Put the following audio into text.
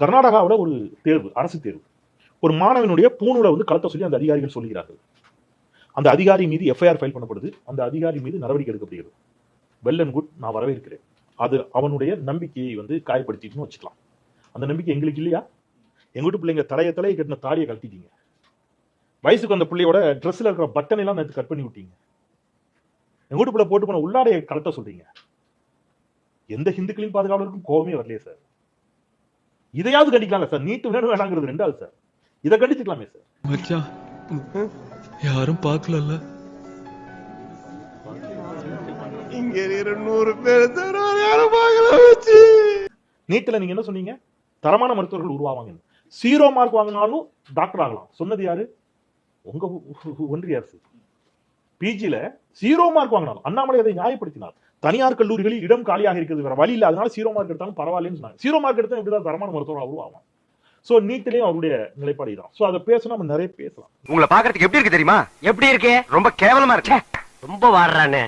கர்நாடகாவில் ஒரு தேர்வு அரசு தேர்வு. ஒரு மாணவனுடைய பூணூலை வந்து கலத்த சொல்லி அந்த அதிகாரிகள் சொல்லுகிறார்கள். அந்த அதிகாரி மீது எஃப்ஐஆர் ஃபைல் பண்ணப்படுது. அந்த அதிகாரி மீது நடவடிக்கை எடுக்கப்படுகிறது. வெல் அண்ட் குட் நான் வரவேற்கிறேன். அது அவனுடைய நம்பிக்கையை வந்து காயப்படுத்திட்டுன்னு வச்சுக்கலாம். அந்த நம்பிக்கை எங்களுக்கு இல்லையா? எங்க வீட்டு பிள்ளைங்க தலைய தலையை கட்டின தாடியை கழட்டிட்டீங்க. வயசுக்கு அந்த பிள்ளையோட ட்ரெஸ்ல இருக்கிற பட்டன் எல்லாம் நேற்று கட் பண்ணி விட்டீங்க. எங்க வீட்டு பிள்ளை போட்டு போன உள்ளாடையை கலட்ட சொல்றீங்க. எந்த ஹிந்துக்களின் பாதுகாவலருக்கும் கோபமே வரலையே சார் இதையாவது கண்டிக்கலாம்ல சார். நீட்டு வேணும் வேணாங்கிறது ரெண்டாவது சார். இதை கண்டிச்சுக்கலாமே சார். யாரும் பார்க்கலல்ல. இங்க இருக்கிற நூறு பேர் யாரும் பார்க்கல வச்சு நீட்டில் நீங்க என்ன சொன்னீங்க? தரமான மருத்துவர்கள் உருவாவாங்க. ஜீரோ மார்க் வாங்கினாலும் டாக்டர் ஆகலாம். சொன்னது யாரு? உங்க ஒன்றிய அரசு. பிஜில ஜீரோ மார்க் வாங்கினாலும் அண்ணாமலை அதை நியாயப்படுத்தினார். தனியார் கல்லூரிகளில் இடம் காலியாக இருக்கிறது வேற வழி இல்லை. அதனால ஜீரோ மார்க் எடுத்தாலும் பரவாயில்லன்னு சொன்னாங்க. ஜீரோ மார்க் எடுத்தா எப்படிதான் தரமான மருத்துவராக உருவாகும் ஸோ நீட்டிலையும் அவருடைய நிலைப்பாடு தான் ஸோ அதை பேசினா நம்ம நிறைய பேசலாம். உங்களை பாக்குறதுக்கு எப்படி இருக்கு தெரியுமா? எப்படி இருக்கு? ரொம்ப கேவலமா இருக்கு. ரொம்ப வாடுறானே.